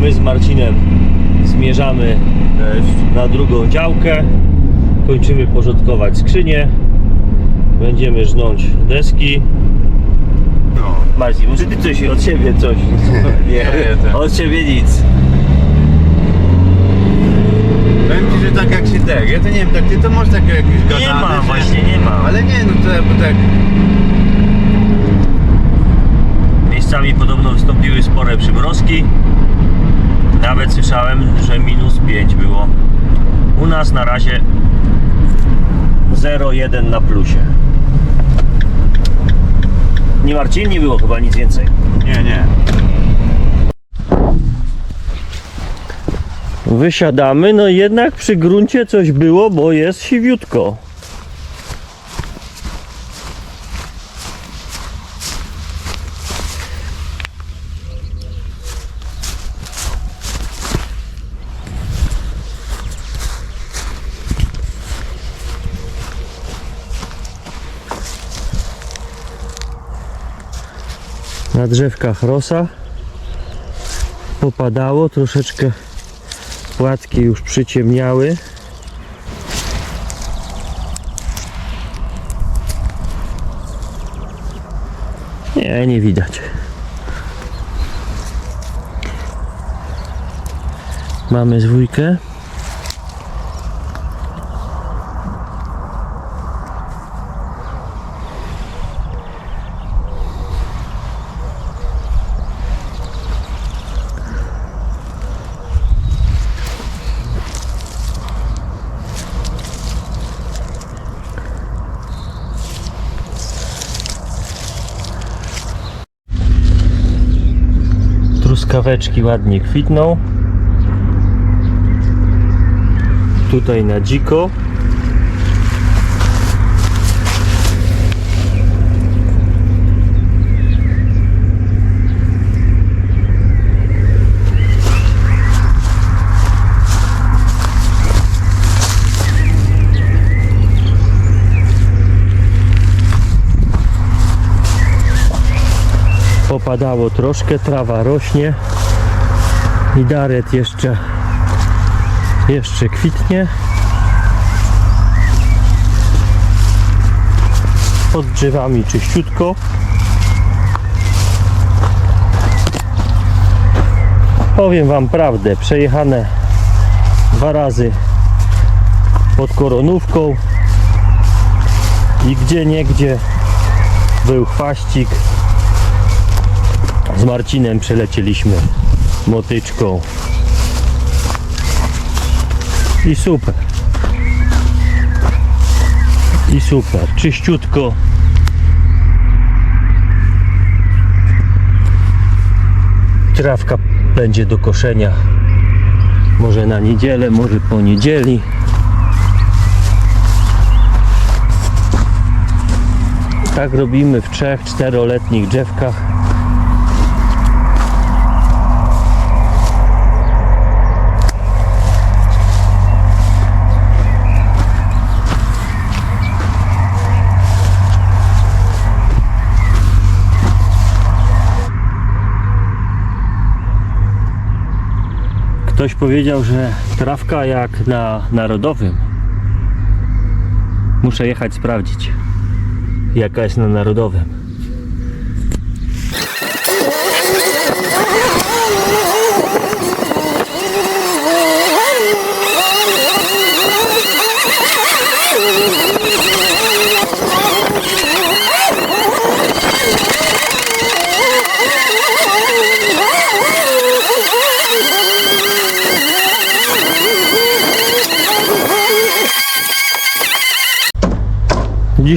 My z Marcinem zmierzamy na drugą działkę. Kończymy porządkować skrzynię. Będziemy żnąć deski. No. Marcin, może ty coś od siebie coś? Nie, Od siebie nic. Powiem ci, że tak jak się tak, ja to nie wiem, tak ty to masz takie jakieś gadane, Nie ma, właśnie nie ma. Ale nie, no to bo tak, Miejscami podobno wystąpiły spore przymrozki. Nawet słyszałem, że minus 5 było. U nas na razie 0,1 na plusie. Nie Marcin, nie było chyba nic więcej. nie, nie. Wysiadamy, no jednak przy gruncie coś było, bo jest siwiutko. Na drzewkach rosa popadało troszeczkę Płatki już przyciemniały. Nie, nie widać. Mamy zwójkę. Truskaweczki ładnie kwitną. Tutaj na dziko. Popadało troszkę, trawa rośnie. I daret jeszcze jeszcze kwitnie. Pod drzewami czyściutko. Powiem wam prawdę przejechane dwa razy pod koronówką. I gdzie niegdzie był chwaścik z Marcinem przelecieliśmy motyczką. I super. I super. Czyściutko. Trawka będzie do koszenia. Może na niedzielę, może po niedzieli. Tak robimy w trzech, czteroletnich drzewkach. Ktoś powiedział, że trawka jak na narodowym. Muszę jechać sprawdzić, jaka jest na narodowym.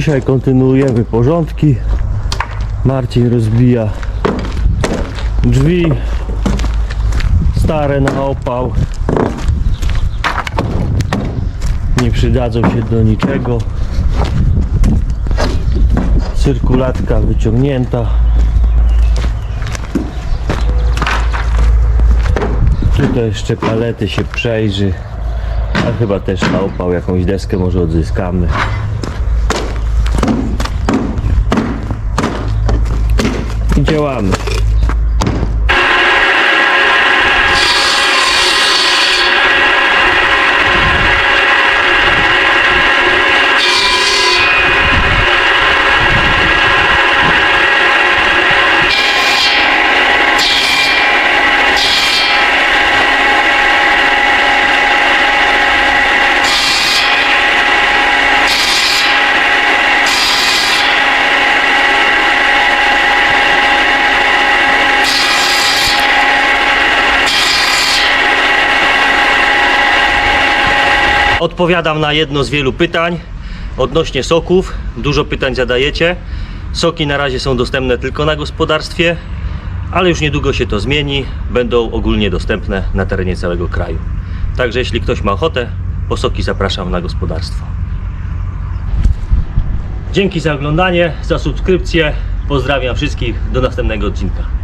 Dzisiaj kontynuujemy porządki. Marcin rozbija drzwi stare na opał. Nie przydadzą się do niczego. Cyrkulatka wyciągnięta. Tutaj jeszcze palety się przejrzy. A chyba też na opał jakąś deskę może odzyskamy. Działamy. Odpowiadam na jedno z wielu pytań odnośnie soków. Dużo pytań zadajecie. Soki na razie są dostępne tylko na gospodarstwie, ale już niedługo się to zmieni. Będą ogólnie dostępne na terenie całego kraju. Także jeśli ktoś ma ochotę, po soki zapraszam na gospodarstwo. Dzięki za oglądanie, za subskrypcję. Pozdrawiam wszystkich. Do następnego odcinka.